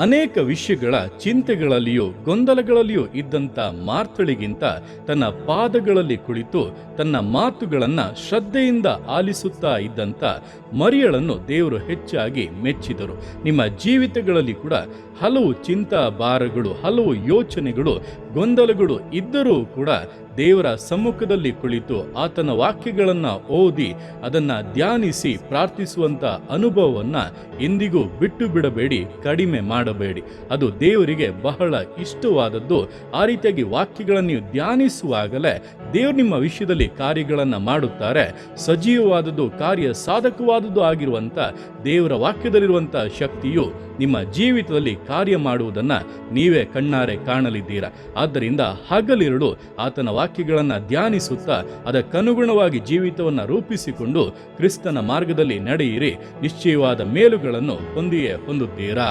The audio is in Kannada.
ಅನೇಕ ವಿಷಯಗಳ ಚಿಂತೆಗಳಲ್ಲಿಯೂ, ಗೊಂದಲಗಳಲ್ಲಿಯೂ ಇದ್ದಂಥ ಮಾರ್ತಳಿಗಿಂತ ತನ್ನ ಪಾದಗಳಲ್ಲಿ ಕುಳಿತು ತನ್ನ ಮಾತುಗಳನ್ನು ಶ್ರದ್ಧೆಯಿಂದ ಆಲಿಸುತ್ತಾ ಇದ್ದಂಥ ಮರಿಯಳನ್ನು ದೇವರು ಹೆಚ್ಚಾಗಿ ಮೆಚ್ಚಿದರು. ನಿಮ್ಮ ಜೀವಿತಗಳಲ್ಲಿ ಕೂಡ ಹಲವು ಚಿಂತಾ ಭಾರಗಳು ಹಲವು ಯೋಚನೆಗಳು, ಗೊಂದಲಗಳು ಇದ್ದರೂ ಕೂಡ ದೇವರ ಸಮ್ಮುಖದಲ್ಲಿ ಕುಳಿತು ಆತನ ವಾಕ್ಯಗಳನ್ನು ಓದಿ ಅದನ್ನು ಧ್ಯಾನಿಸಿ ಪ್ರಾರ್ಥಿಸುವಂಥ ಅನುಭವವನ್ನ ಎಂದಿಗೂ ಬಿಟ್ಟು ಬಿಡಬೇಡಿ, ಕಡಿಮೆ ಮಾಡಬೇಡಿ. ಅದು ದೇವರಿಗೆ ಬಹಳ ಇಷ್ಟವಾದದ್ದು. ಆ ರೀತಿಯಾಗಿ ವಾಕ್ಯಗಳನ್ನು ಧ್ಯಾನಿಸುವಾಗಲೇ ದೇವರು ನಿಮ್ಮ ವಿಷಯದಲ್ಲಿ ಕಾರ್ಯಗಳನ್ನು ಮಾಡುತ್ತಾರೆ. ಸಜೀವವಾದದ್ದು, ಕಾರ್ಯ ಸಾಧಕವಾದದ್ದು ಆಗಿರುವಂಥ ದೇವರ ವಾಕ್ಯದಲ್ಲಿರುವಂಥ ಶಕ್ತಿಯು ನಿಮ್ಮ ಜೀವಿತದಲ್ಲಿ ಕಾರ್ಯ ಮಾಡುವುದನ್ನು ನೀವೇ ಕಣ್ಣಾರೆ ಕಾಣಲಿದ್ದೀರಾ. ಆದ್ದರಿಂದ ಹಗಲಿರುಳು ಆತನ ವಾಕ್ಯಗಳನ್ನು ಧ್ಯಾನಿಸುತ್ತಾ ಅದಕ್ಕನುಗುಣವಾಗಿ ಜೀವಿತವನ್ನು ರೂಪಿಸಿಕೊಂಡು ಕ್ರಿಸ್ತನ ಮಾರ್ಗದಲ್ಲಿ ನಡೆಯಿರಿ. ನಿಶ್ಚಯವಾದ ಮೇಲುಗಳನ್ನು ಹೊಂದಿಯೇ ಹೊಂದುತ್ತೀರಾ?